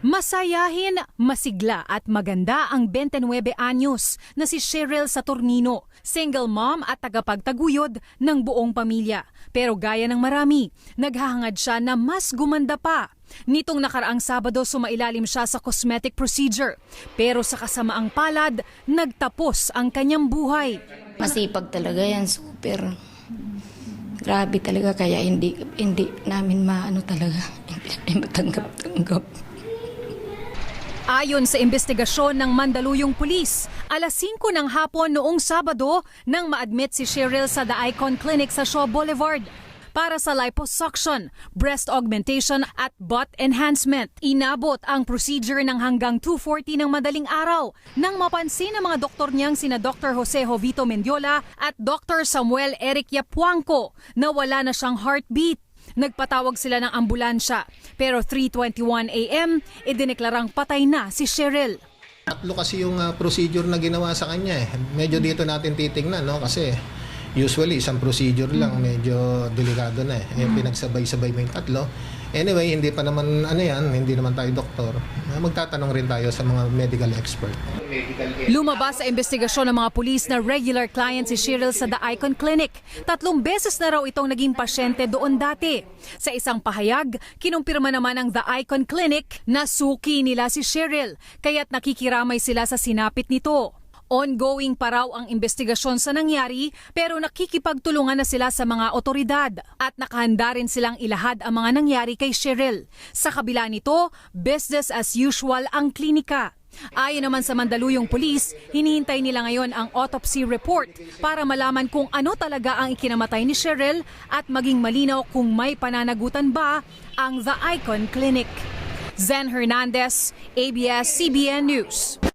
Masayahin, masigla at maganda ang 29 anyos na si Cheryl Saturnino, single mom at tagapagtaguyod ng buong pamilya. Pero gaya ng marami, naghahangad siya na mas gumanda pa. Nitong nakaraang Sabado sumailalim siya sa cosmetic procedure. Pero sa kasamaang palad, nagtapos ang kanyang buhay. Masipag talaga yan, super. Grabe talaga kaya hindi hindi namin maano talaga, hindi matanggap-tanggap. Ayon sa investigasyon ng Mandaluyong Police, alas 5 ng hapon noong Sabado nang ma-admit si Cheryl sa The Icon Clinic sa Shaw Boulevard para sa liposuction, breast augmentation at butt enhancement. Inabot ang procedure ng hanggang 2.40 ng madaling araw nang mapansin ng mga doktor niyang sina Dr. Jose Jovito Mendiola at Dr. Samuel Eric Yapuangco na wala na siyang heartbeat. Nagpatawag sila ng ambulansya pero 3.21 a.m. idineklarang patay na si Cheryl. Tatlo kasi yung ah, procedure na ginawa sa kanya eh. Medyo dito natin titingnan, no? Kasi usually isang procedure lang, medyo delikado na eh. Eh, pinagsabay-sabay mo yung tatlo. Anyway, hindi pa naman, ano yan, hindi naman tayo doktor. Ah, Magtatanong rin tayo sa mga medical expert. Lumabas sa investigasyon ng mga pulis na regular client si Cheryl sa The Icon Clinic. Tatlong beses na raw itong naging pasyente doon dati. Sa isang pahayag, kinumpirma naman ng The Icon Clinic na suki nila si Cheryl, kaya't nakikiramay sila sa sinapit nito. Ongoing pa raw ang investigasyon sa nangyari pero nakikipagtulungan na sila sa mga otoridad at nakahanda rin silang ilahad ang mga nangyari kay Cheryl. Sa kabila nito, business as usual ang klinika. Ayon naman sa Mandaluyong Police, hinihintay nila ngayon ang autopsy report para malaman kung ano talaga ang ikinamatay ni Cheryl at maging malinaw kung may pananagutan ba ang The Icon Clinic. Zen Hernandez, ABS-CBN News.